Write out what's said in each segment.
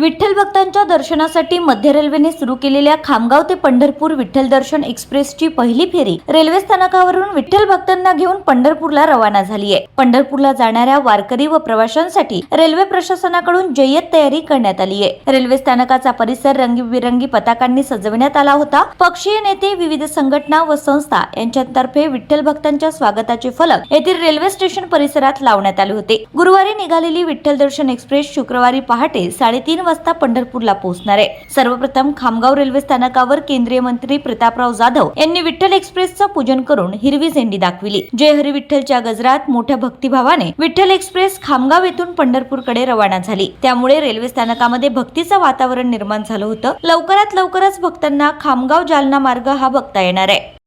विठ्ठल भक्तांच्या दर्शनासाठी मध्य रेल्वेने सुरू केलेल्या खामगाव ते पंढरपूर विठ्ठल दर्शन एक्सप्रेसची पहिली फेरी रेल्वे स्थानकावरून विठ्ठल भक्तांना घेऊन पंढरपूरला रवाना झाली आहे पंढरपूरला जाणाऱ्या वारकरी व प्रवाशांसाठी रेल्वे प्रशासनाकडून जय्यत तयारी करण्यात आली आहे रेल्वे स्थानकाचा परिसर रंगीबिरंगी पताकांनी सजवण्यात आला होता. पक्षीय नेते विविध संघटना व संस्था यांच्यातर्फे विठ्ठल भक्तांच्या स्वागताचे फलक येथील रेल्वे स्टेशन परिसरात लावण्यात आले होते. गुरुवारी निघालेली विठ्ठल दर्शन एक्सप्रेस शुक्रवारी पहाटे साडेतीन वाजता पंढरपूरला पोहोचणार आहे. सर्वप्रथम खामगाव रेल्वे स्थानकावर केंद्रीय मंत्री प्रतापराव जाधव यांनी विठ्ठल एक्सप्रेसचं पूजन करून हिरवी झेंडी दाखविली. जय हरी विठ्ठलच्या गजरात मोठ्या भक्तिभावाने विठ्ठल एक्सप्रेस खामगाव येथून पंढरपूरकडे रवाना झाली. त्यामुळे रेल्वे स्थानकामध्ये भक्तीचं वातावरण निर्माण झालं होतं. लवकरात लवकरच भक्तांना खामगाव जालना मार्ग हा बघता येणार आहे.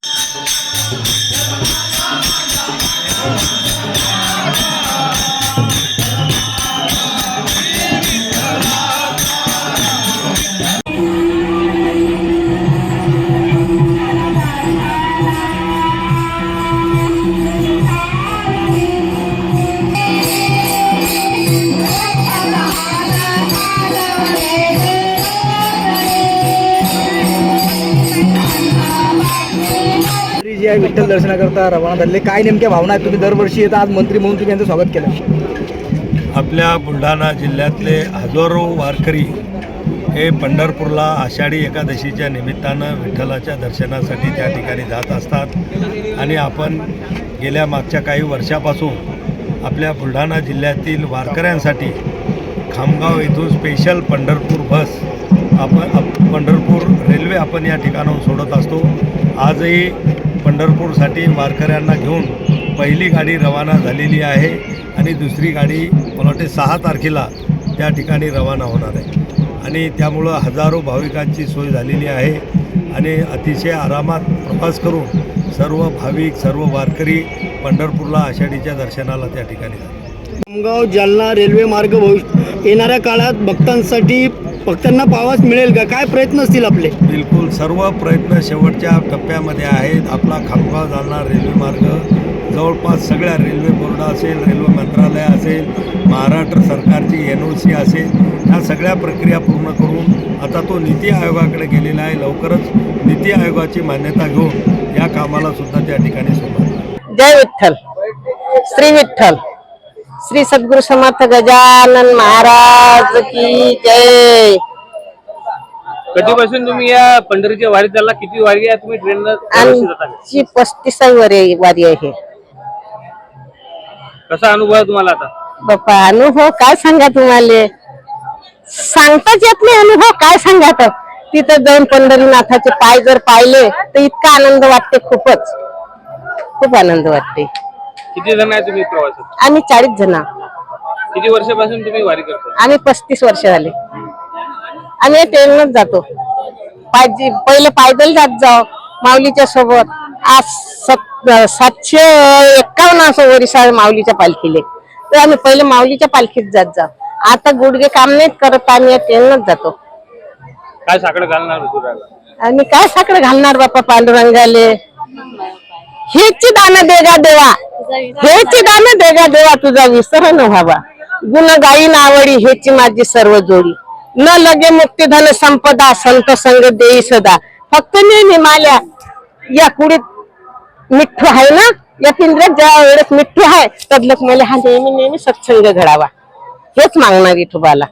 जी आहे विठ्ठल दर्शनाकरता रवाना झालेले. काय नेमक्या भावना आहेत? तुम्ही दरवर्षी येतात आज मंत्री म्हणून तुम्ही यांचं स्वागत केलं. आपल्या बुलढाणा जिल्ह्यातले हजारो वारकरी हे पंढरपूरला आषाढी एकादशीच्या निमित्तानं विठ्ठलाच्या दर्शनासाठी त्या ठिकाणी जात असतात. आणि आपण गेल्या मागच्या काही वर्षापासून आपल्या बुलढाणा जिल्ह्यातील वारकऱ्यांसाठी खामगाव येथून स्पेशल पंढरपूर बस आपण आप पंढरपूर रेल्वे आपण या ठिकाणाहून सोडत असतो. आजही पंढरपूरसाठी वारकऱ्यांना घेऊन पहिली गाडी रवाना झालेली आहे आणि दुसरी गाडी मला वाटते सहा तारखेला त्या ठिकाणी रवाना होणार आहे. आणि त्यामुळं हजारो भाविकांची सोय झालेली आहे आणि अतिशय आरामात प्रवास करून सर्व भाविक सर्व वारकरी पंढरपूरला आषाढीच्या दर्शनाला त्या ठिकाणी जातात. जालना रेल्वे मार्ग भविष्य येणाऱ्या काळात भक्तांसाठी भक्तांना पावास मिळेल का? काय प्रयत्न असतील आपले? बिलकुल सर्व प्रयत्न शेवटच्या टप्प्यामध्ये आहेत. आपला खामगाव जालना रेल्वे मार्ग जवळपास सगळ्या रेल्वे बोर्ड असेल रेल्वे मंत्रालय असेल महाराष्ट्र सरकारची एन ओ सी असेल ह्या सगळ्या प्रक्रिया पूर्ण करून आता तो नीती आयोगाकडे गेलेला आहे. लवकरच नीती आयोगाची मान्यता घेऊन या कामाला सुद्धा त्या ठिकाणी सुरुवात जय विठ्ठल. श्री विठ्ठल. श्री सद्गुरु समर्थ गजानन महाराज की जय. कधीपासून तुम्ही या पंढरीच्या वारी चालला किती वारी आहे? तुम्ही ट्रेन आमची पस्तीसावी वारी वारी आहे. कसा अनुभव आहे तुम्हाला आता? बाप्पा अनुभव काय सांगा तुम्हाला? सांगताच येत नाही अनुभव काय सांगा तर तिथं जाऊन पंढरीनाथाचे पाय जर पाहिले तर इतका आनंद वाटते खूपच. खूप आनंद वाटते. किती जण आहे तुम्ही प्रवासात? आम्ही चाळीस जण. आहोत. किती वर्षापासून तुम्ही वारी करता? आम्ही पस्तीस वर्ष झाले. आम्ही ट्रेनच जातो. पायजी पहिले पायदल जात जाऊ माऊलीच्या सोबत. आज सत सातशे एक्कावन्न असं ओरिसा माऊलीच्या पालखीले. तर आम्ही पहिले माऊलीच्या पालखीत जात जाऊ. आता गुडघे काम नाहीत करत आम्ही ट्रेनच जातो. काय साकडं घालणार आम्ही काय साकडं घालणार बाप्पा पांडुरंगाले? हेची दान देगा देवा. हेची दान देगा देवा तुझा विसर न व्हावा. गुण गायीन आवडी हेची माझी सर्व जोडी. न लगे मुक्ती धन संपदा संत संग देई सदा. फक्त नेहमी माल्या या कुडीत मिठ्ठू आहे ना? या पिंजऱ्यात ज्या वेळेस मिठ्ठू आहे तदलक मला हा नेहमी नेहमी सत्संग घडावा. हेच मागणार विठोबाला